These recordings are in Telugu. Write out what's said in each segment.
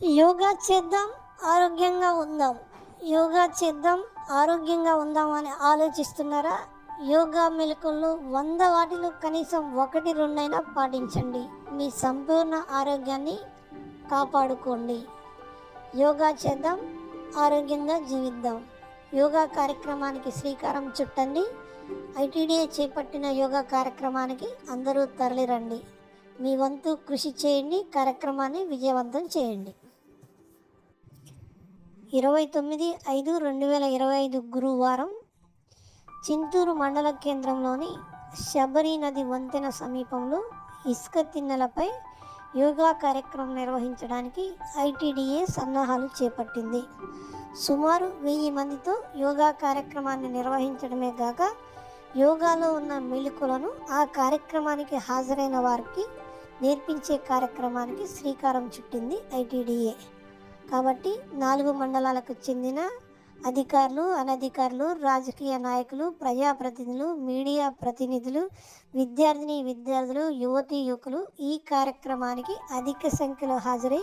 యోగా చేద్దాం ఆరోగ్యంగా ఉందాం. యోగా చేద్దాం ఆరోగ్యంగా ఉందాం అని ఆలోచిస్తున్నారా? యోగా మెలకువలు వంద వాటిలో కనీసం ఒకటి రెండైనా పాటించండి. మీ సంపూర్ణ ఆరోగ్యాన్ని కాపాడుకోండి. యోగా చేద్దాం ఆరోగ్యంగా జీవిద్దాం. యోగా కార్యక్రమానికి శ్రీకారం చుట్టండి. ఐటీడీఏ చేపట్టిన యోగా కార్యక్రమానికి అందరూ తరలిరండి. మీ వంతు కృషి చేయండి కార్యక్రమాన్ని విజయవంతం చేయండి. ఇరవై తొమ్మిది ఐదు రెండు వేల ఇరవై ఐదు గురువారం చింతూరు మండల కేంద్రంలోని శబరి నది వంతెన సమీపంలో ఇసుక తిన్నెలపై యోగా కార్యక్రమం నిర్వహించడానికి ఐటీడీఏ సన్నాహాలు చేపట్టింది. సుమారు వెయ్యి మందితో యోగా కార్యక్రమాన్ని నిర్వహించడమే కాక యోగాలో ఉన్న మెళుకులను ఆ కార్యక్రమానికి హాజరైన వారికి నేర్పించే కార్యక్రమానికి శ్రీకారం చుట్టింది ఐటీడీఏ. కాబట్టి నాలుగు మండలాలకు చెందిన అధికారులు అనధికారులు రాజకీయ నాయకులు ప్రజాప్రతినిధులు మీడియా ప్రతినిధులు విద్యార్థిని విద్యార్థులు యువతీ యువకులు ఈ కార్యక్రమానికి అధిక సంఖ్యలో హాజరై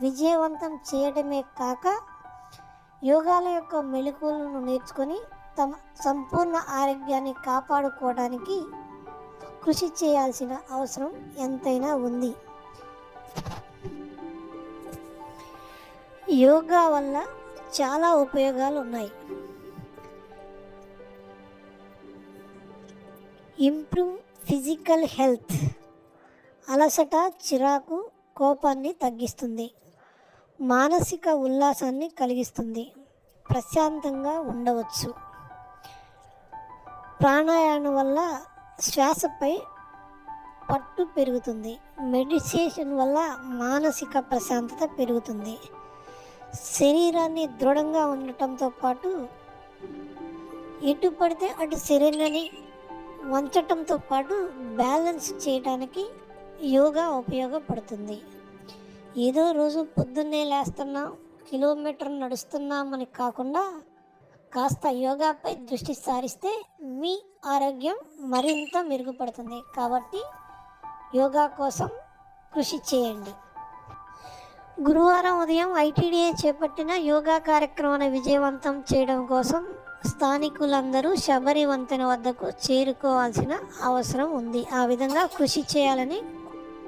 విజయవంతం చేయడమే కాక యోగాల యొక్క మెళుకువలను నేర్చుకొని తమ సంపూర్ణ ఆరోగ్యాన్ని కాపాడుకోవడానికి కృషి చేయాల్సిన అవసరం ఎంతైనా ఉంది. యోగా వల్ల చాలా ఉపయోగాలు ఉన్నాయి ఇంప్రూవ్ ఫిజికల్ హెల్త్. అలసట చిరాకు కోపాన్ని తగ్గిస్తుంది. మానసిక ఉల్లాసాన్ని కలిగిస్తుంది. ప్రశాంతంగా ఉండవచ్చు. ప్రాణాయామం వల్ల శ్వాసపై పట్టు పెరుగుతుంది. మెడిటేషన్ వల్ల మానసిక ప్రశాంతత పెరుగుతుంది. శరీరాన్ని దృఢంగా ఉండటంతో పాటు ఎటు పడితే అటు శరీరాన్ని వంచటంతో పాటు బ్యాలెన్స్ చేయడానికి యోగా ఉపయోగపడుతుంది. ఏదో రోజు పొద్దున్నే లేస్తున్నాం కిలోమీటర్ నడుస్తున్నామని కాకుండా కాస్త యోగాపై దృష్టి సారిస్తే మీ ఆరోగ్యం మరింత మెరుగుపడుతుంది. కాబట్టి యోగా కోసం కృషి చేయండి. గురువారం ఉదయం ఐటీడీఏ చేపట్టిన యోగా కార్యక్రమాన్ని విజయవంతం చేయడం కోసం స్థానికులందరూ శబరి వంతెన వద్దకు చేరుకోవాల్సిన అవసరం ఉంది. ఆ విధంగా కృషి చేయాలని